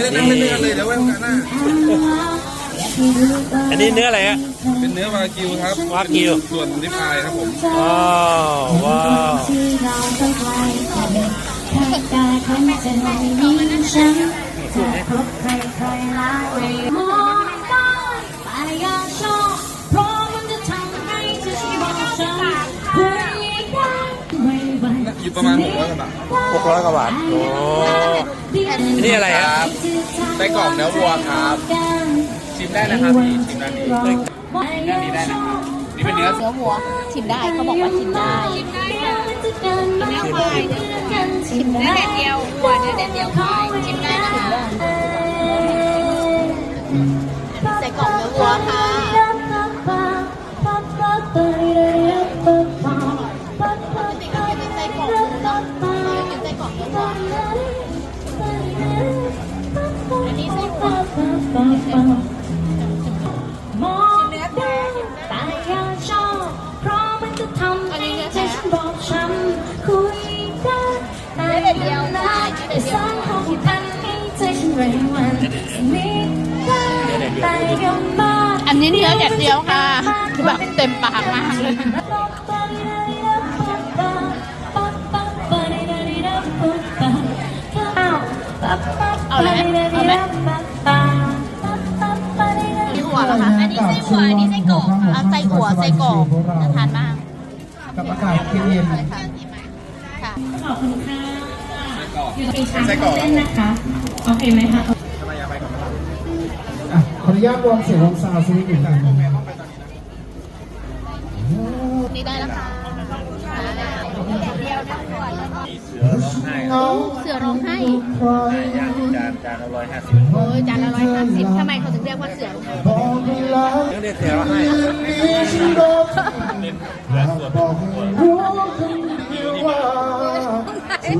ไม่ได้นั่งเล่นด้วยกันเลยเดี๋ยวไว้โอกาสหน้าอันนี้เนื้ออะไรฮะเป็นเนื้อวากิวครับวากิวส่วนริบอายครับผมว้าวว้าว ร้อยกว่าบาทโอ้อันนี้อะไรฮะไส้กรอกเนื้อวัวครับ ชิมได้นะครับพี่ชิมด้านนี้ด้านนี้ได้นะครับนี่เป็นเนื้อเนื้อวัว ชิมได้เขาบอกว่าชิมได้ชิมได้เนื้อแดดเดียววัวเนื้อแดดเดียวควายชิมได้นะ มองด้แต่ยังชอบเพราะมันจะทำให้ใจฉันบอกช้ำคุยได้แต่ยังได้แต่สร้างความผูกพันให้ใจฉันไว้วันนี้ได้แต่ยังมาอันนี้เนื้อแดดเดียวค่ะแบบเต็มปากมากเลย อันนี้ไส้หัวอันนี้ไส้กรอกค่ะเอาไส้หัวไส้กรอกน่าทานมากกับอากาศเย็นเลยค่ะค่ะ ขอบคุณค่ะไส้กรอกเส้นนะคะโอเคไหมคะๆอะขออนุญาตวอร์มเสียงวอร์มซาวด์สักนิดหนึ่งกันนี่ได้แล้วค่ะเงาเสือร้องไห้ ใครจานจานละร้อยห้าสิบโอ้ยจานละร้อยห้าสิบทำไมเขาถึงเรียกว่าเสือร้องไห้บอกเรียกเสียร้อยให้เรื่องนี้ฉันบอกให้รู้คนเดียวว่า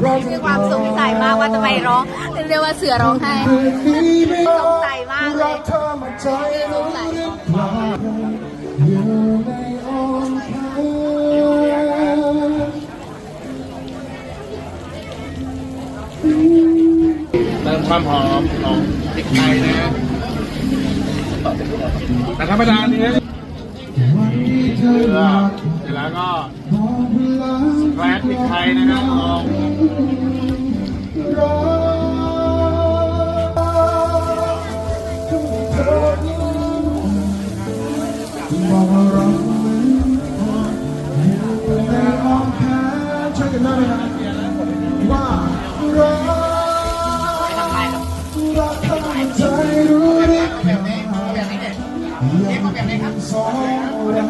เราจะมีความสงสัยมากว่าทำไมร้องเรียกว่าเสือร้องไห้คืนนี้ไม่สงสัยมากเลยรักเธอมาใจรู้หรือเปล่าอยู่ ความหอมของพริกไทยนะ แต่ธรรมดาเนื้อวันที่เธอเกลือเสร็จแล้วก็บอกเวลาแกลพริกไทยนะครับลองบอกว่าเรา สองเราอยู่จัน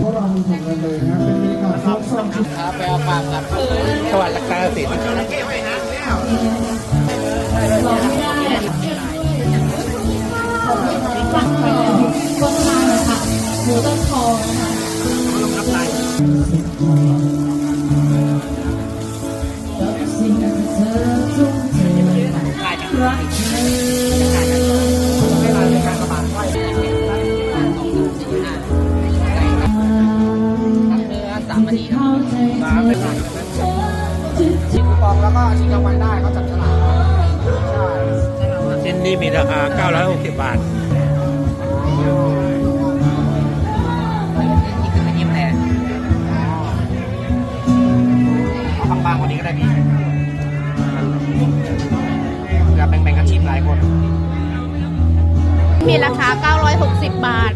พวกเรามีผลกันเลยนะเป็นบรรยากาศซบซ้ำชุดไปเอาปากกับสวัสดิ์กาสินลองไม่ได้ฟังไปต้นทางนะคะหมูต้นทองนะคะ ชิงรางวัลได้เขาจับฉลากใช่ชิ้นนี้มีราคา 960 บาทเอาบางๆกว่านี้ก็ได้พี่อยากแบ่งๆกันชิมหลายคน มีราคา 960 บาท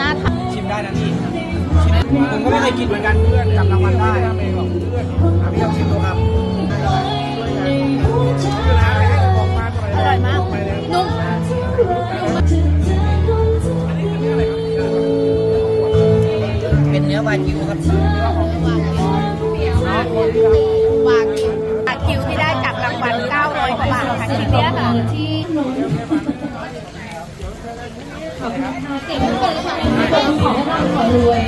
น่าทานชิมได้นะพี่ชิมได้ผมก็ไม่เคยกินเหมือนกันเพื่อนจับรางวัลได้อะพี่ลองชิ นเนื้อวากิวครับวากิววากิวที่ได้จากรางวัล900กว่าบาทค่ะชิ้นเนี้ยค่ะที่หนูขอบคุณค่ะเก่งมากเลยค่ะขอให้ร่ำขอรวย